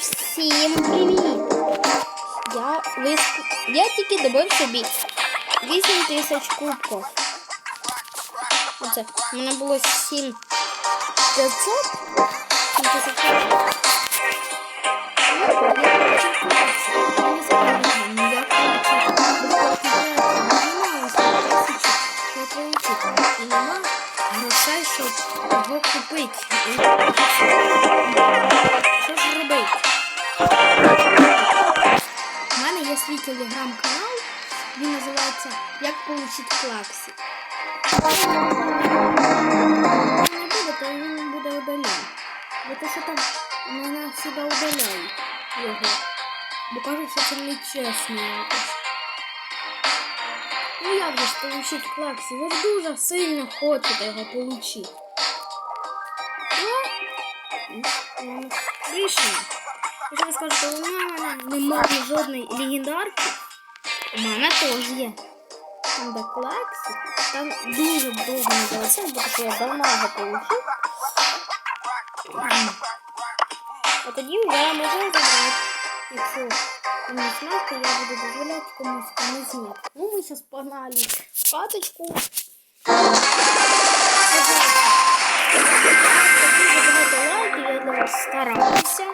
всім привіт! Я виск... Я тільки добив собі 8 тисяч кубків. Оце. У мене було 7 500. 7 тисяч кубків. Як получить клаксі. Не буде, то він буде удаляти. Бо те, що там мене сюди удаляють його. Бо кажуть, що це не чесно якось. Ну як же ж получить клаксі? Ви ж дуже сильно хочете його получити. Ну, рішення. Якщо ви скажете, у мене немає жодної легендарки, у мене теж є. Де клаксі, там дуже довго не залишилось, бо що я його получив. А тоді я можу забрати. Якщо комусь надо, я буду дозволяти комусь, комусь нет. Ну, ми зараз погнали в лайків, я для вас стараюся.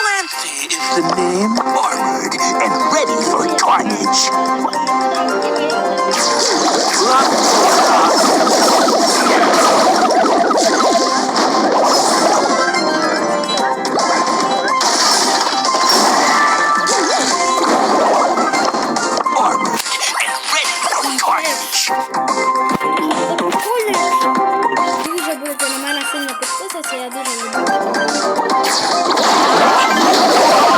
Clancy is the name, forward and ready for carnage. Підписатися, я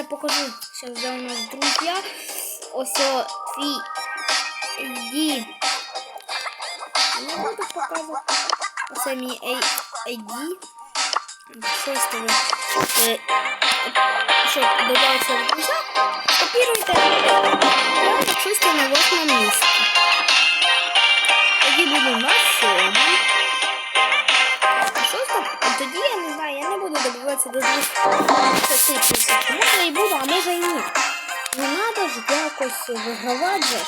Сейчас покажу. Сейчас где у нас друзья. Ось о, твій. Не буду показувати. Оце мій ID. Щось тебе. Щоб додався в друзья. Копіруйте. Я щось на восьмому місці. Тоді буду на сьомому. Тоді я не буду добиватися до 200 тисяч. Може і буду, а може і ні. Не треба ж якось вигравати же.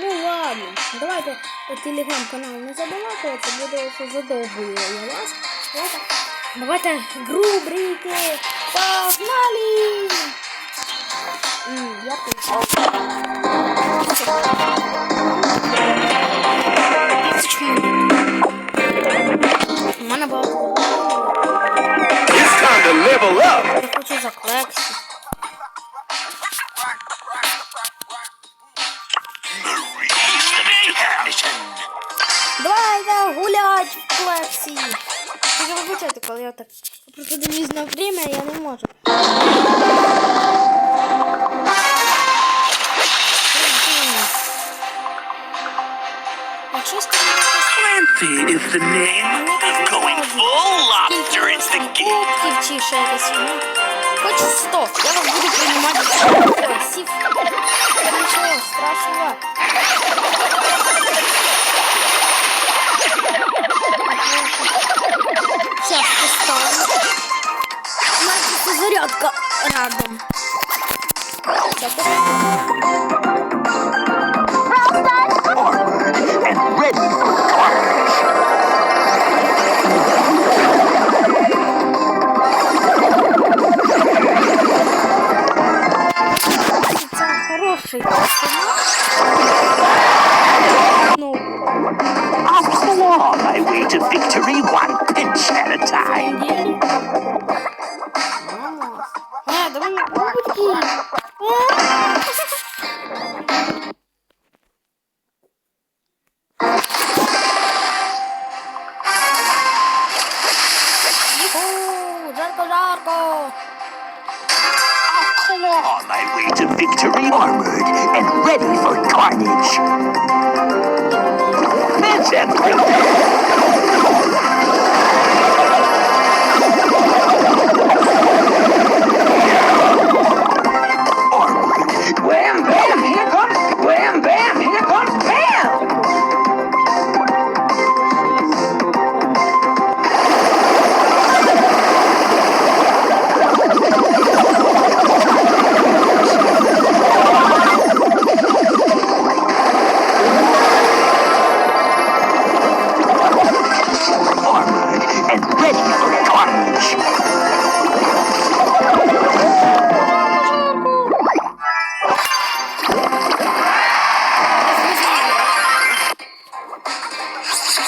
Ну ладно, давайте телеграм-канал не забалакувати, буде що задовбую я вас. Давайте, давайте рубрики. Погнали! Я прийшов. Тільки вибачайте, коли я так. Просто дивлюсь на время, я не можу. Clancy is the name. of Going full lobster is the game. Кубків чи ще якось. ну, Хоч 100. Я вас буду приймати всіх. Ready on my way to victory, armored and ready for carnage. Fence! and ready for a plunge.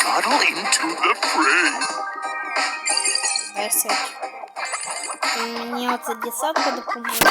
Funnel into the fray. Мне вот десятка допомогла.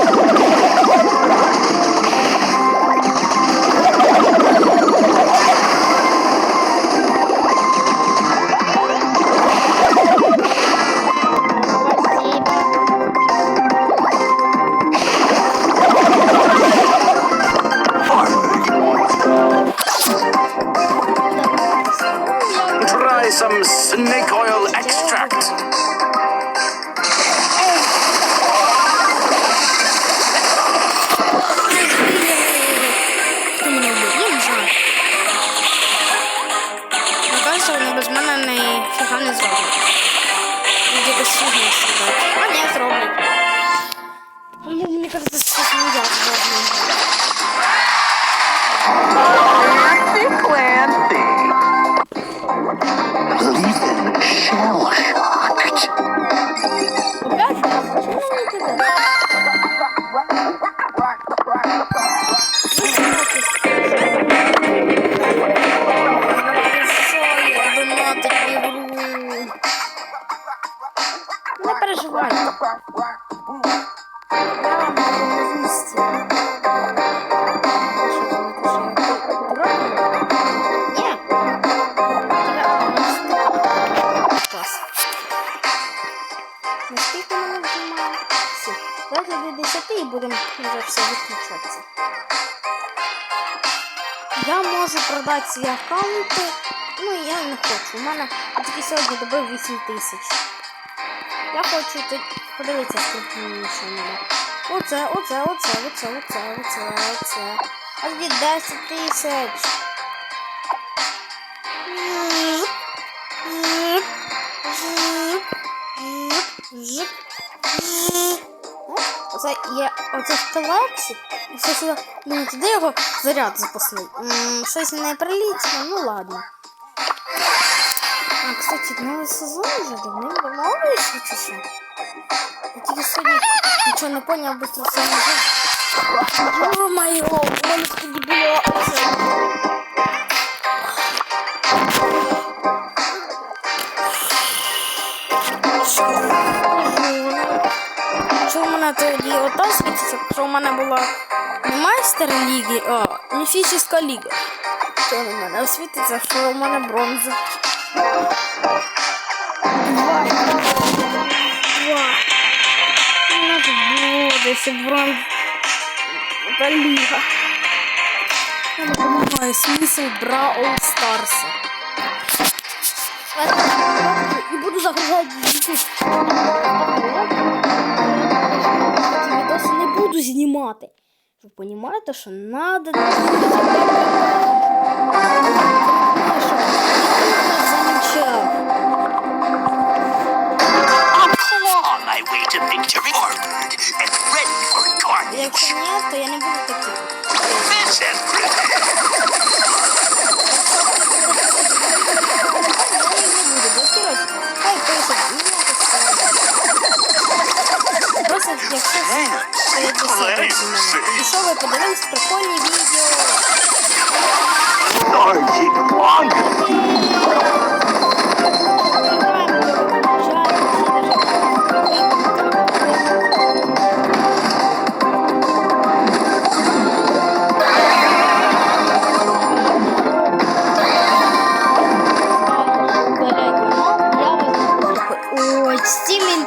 Все. Давайте до 10 і будемо все виключатися. Я можу продати свої аккаунти. Ну, я не хочу. У мене тільки сьогодні добив 8 тисяч. Я хочу подивитися, скільки мені ще мене. Оце, оце, оце, оце, оце, оце, оце. А тоді 10 тисяч. Оце є оце в телексі. Все сюди. Ну, туди його заряд запасний. Щось не прилічно, ну ладно. А, кстати, новий сезон вже давним-давно вийшов чи що? Я тільки сьогодні нічого не поняв, быстро все нажив. Ё-моё, у мене тоді було оце. Що в мене тоді ота світиться, що в мене була не майстер ліги, а міфічна ліга. Що на мене світиться, що в мене бронза. Два. Два. Буде бронз. Та ліга. Я не розумію смисл Браул Старса. І буду загружати YouTube. Відоси не буду знімати. Ви розумієте, що надо замічав. I'm on my way to victory, carnage. Якщо ні, то я не буду таким. Vincent, Я їх не буду блокувати. Хай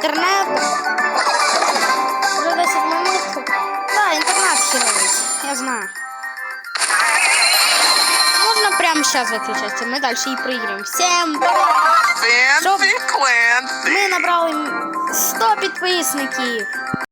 інтернет. Вже 10 минут. Да, інтернет херовий. Я знаю. Можна прямо зараз виключати, ми далі і проиграем. Всім пока! Щоб- Ми набрали 100 підписників.